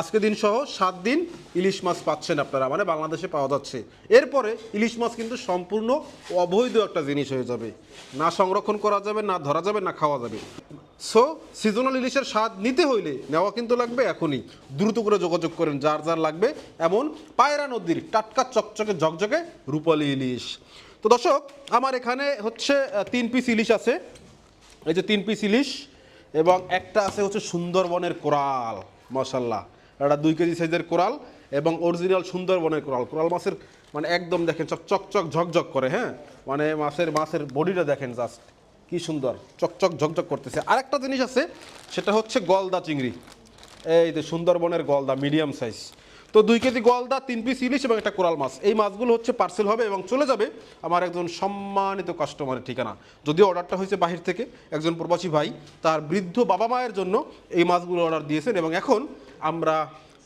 আজকে দিন সহ সাত দিন ইলিশ মাছ পাচ্ছেন আপনারা মানে বাংলাদেশে পাওয়া যাচ্ছে। এরপরে ইলিশ মাছ কিন্তু সম্পূর্ণ অবৈধ একটা জিনিস হয়ে যাবে। না সংরক্ষণ করা যাবে, না ধরা যাবে, না খাওয়া যাবে। সো সিজনাল ইলিশের স্বাদ নিতে হইলে নেওয়া কিন্তু লাগবে এখনই। দ্রুত করে যোগাযোগ করেন, যার যার লাগবে। এমন পায়রা নদীর টাটকা চকচকে ঝকঝকে রূপালী ইলিশ। তো দর্শক, আমার এখানে হচ্ছে তিন পিস ইলিশ আছে। এই যে তিন পিস ইলিশ এবং একটা আছে হচ্ছে সুন্দরবনের কোরাল মশাল্লাহ একটা দুই কেজি সাইজের কোরাল এবং অরিজিনাল সুন্দরবনের কোরাল। কোরাল মাছের মানে একদম দেখেন সব চকচক ঝকঝক করে হ্যাঁ? মানে মাছের মাছের বডিটা দেখেন জাস্ট কি সুন্দর চকচক ঝকঝক করতেছে। আরেকটা জিনিস আছে, সেটা হচ্ছে গলদা চিংড়ি। এই যে সুন্দরবনের গলদা মিডিয়াম সাইজ তো দুই কেজি গলদা, তিন পিস ইলিশ এবং একটা কোরাল মাছ। এই মাছগুলো হচ্ছে পার্সেল হবে এবং চলে যাবে আমার একজন সম্মানিত কাস্টমারের ঠিকানা। যদিও অর্ডারটা হয়েছে বাহির থেকে, একজন প্রবাসী ভাই, তার বৃদ্ধ বাবা মায়ের জন্য এই মাছগুলো অর্ডার দিয়েছেন এবং এখন আমরা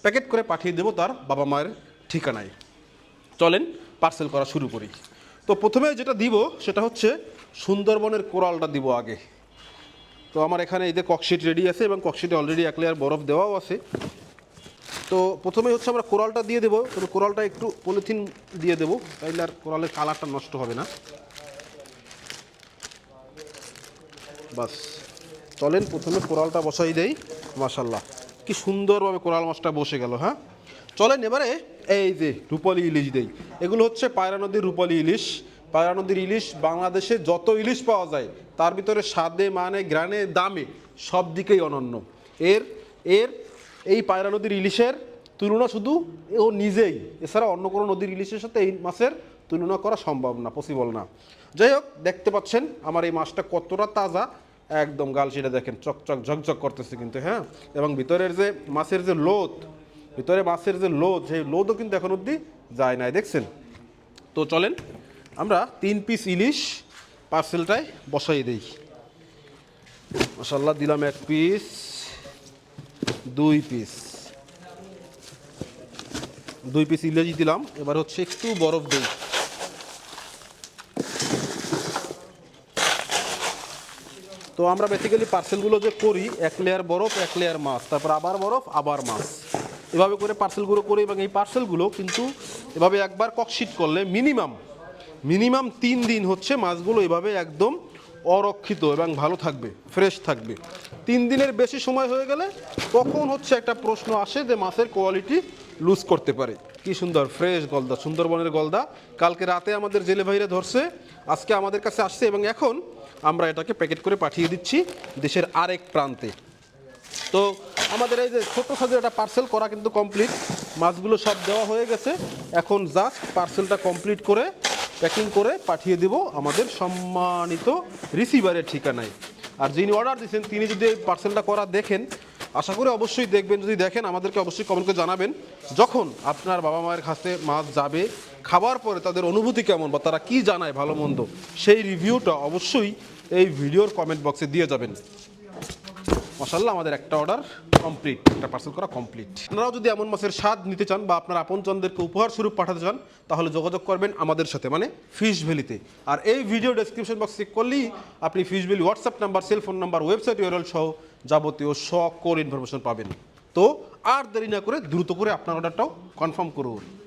প্যাকেট করে পাঠিয়ে দেবো তার বাবা মায়ের ঠিকানায়। চলেন পার্সেল করা শুরু করি। তো প্রথমে যেটা দিব, সেটা হচ্ছে সুন্দরবনের কোরালটা দিব আগে। তো আমার এখানে এই যে ককশিট রেডি আছে এবং ককশিটে অলরেডি এক লেয়ার বরফ দেওয়াও আছে। তো প্রথমে হচ্ছে আমরা কোরালটা দিয়ে দেবো। তবে কোরালটা একটু পলিথিন দিয়ে দেবো, তাইলে আর কোরালের কালারটা নষ্ট হবে না। বাস। চলেন, প্রথমে কোরালটা বসাই দেই, মাশাল্লাহ। কি সুন্দরভাবে কোরাল মাছটা বসে গেল হ্যাঁ? চলেন এবারে এই যে রূপালী ইলিশ দেই। এগুলো হচ্ছে পায়রা নদীর রূপালী ইলিশ। পায়রা নদীর ইলিশ বাংলাদেশে যত ইলিশ পাওয়া যায়, তার ভিতরে স্বাদে মানে গ্রানে দামে সব দিকেই অনন্য। এর এর, এই পায়রা নদীর ইলিশের তুলনা শুধু ও নিজেই, এছাড়া অন্য কোনো নদীর ইলিশের সাথে এই মাছের তুলনা করা সম্ভব না পসিবল না। যাই হোক, দেখতে পাচ্ছেন আমার এই মাছটা কতটা তাজা একদম গাল সেটা দেখেন, চকচক, ঝকঝক করতেছে কিন্তু হ্যাঁ? এবং ভিতরের যে মাছের যে লোদ, ভিতরে মাছের যে লোদ, সেই লোদও কিন্তু এখন অবধি যায় নাই, দেখছেন? তো চলেন, আমরা তিন পিস ইলিশ পার্সেলটায় বসাই দিই। মশাল্লা দিলাম এক পিস, দুই পিস। দুই পিস ইলিশ দিলাম, এবার হচ্ছে একটু বরফ দিই। তো আমরা বেসিক্যালি পার্সেলগুলো যে করি, এক লেয়ার বরফ, এক লেয়ার মাছ, তারপর আবার বরফ, আবার মাছ। এভাবে করে পার্সেলগুলো করি এবং এই পার্সেলগুলো কিন্তু এভাবে একবার ককশিট করলে মিনিমাম মিনিমাম তিন দিন হচ্ছে মাছগুলো এভাবে একদম অরক্ষিত এবং ভালো থাকবে ফ্রেশ থাকবে। তিন দিনের বেশি সময় হয়ে গেলে তখন হচ্ছে একটা প্রশ্ন আসে যে মাছের কোয়ালিটি লুজ করতে পারে। কি সুন্দর ফ্রেশ গলদা, সুন্দরবনের গলদা। কালকে রাতে আমাদের জেলে ভাইরা ধরছে, আজকে আমাদের কাছে আসছে এবং এখন আমরা এটাকে প্যাকেট করে পাঠিয়ে দিচ্ছি দেশের আরেক প্রান্তে। তো আমাদের এই যে ছোটো সাইজের একটা পার্সেল করা কিন্তু কমপ্লিট মাছগুলো সব দেওয়া হয়ে গেছে। এখন জাস্ট পার্সেলটা কমপ্লিট করে প্যাকিং করে পাঠিয়ে দেব আমাদের সম্মানিত রিসিভারের ঠিকানায়। আর যিনি অর্ডার দিয়েছেন, তিনি যদি এই পার্সেলটা করা দেখেন আশা করি অবশ্যই দেখবেন, যদি দেখেন, আমাদেরকে অবশ্যই কমেন্ট করে জানাবেন যখন আপনার বাবা মায়ের কাছে মাছ যাবে, খাবার পরে তাদের অনুভূতি কেমন বা তারা কি জানায় ভালো মন্দ, সেই রিভিউটা অবশ্যই এই ভিডিওর কমেন্ট বক্সে দিয়ে যাবেন। মাসাল্লাহ আমাদের একটা অর্ডার কমপ্লিট একটা পার্সেল করা কমপ্লিট আপনারাও যদি এমন মাছের স্বাদ নিতে চান বা আপনার আপনজনদেরকে উপহার স্বরূপ পাঠাতে চান, তাহলে যোগাযোগ করবেন আমাদের সাথে মানে ফিশ ভ্যালিতে আর এই ভিডিও ডেসক্রিপশন বক্স চেক করলেই আপনি fish valley WhatsApp number cell phone number website URL সহ যাবতীয় সকল ইনফরমেশন পাবেন। তো আর দেরি না করে দ্রুত করে আপনার অর্ডারটাও কনফার্ম করুন।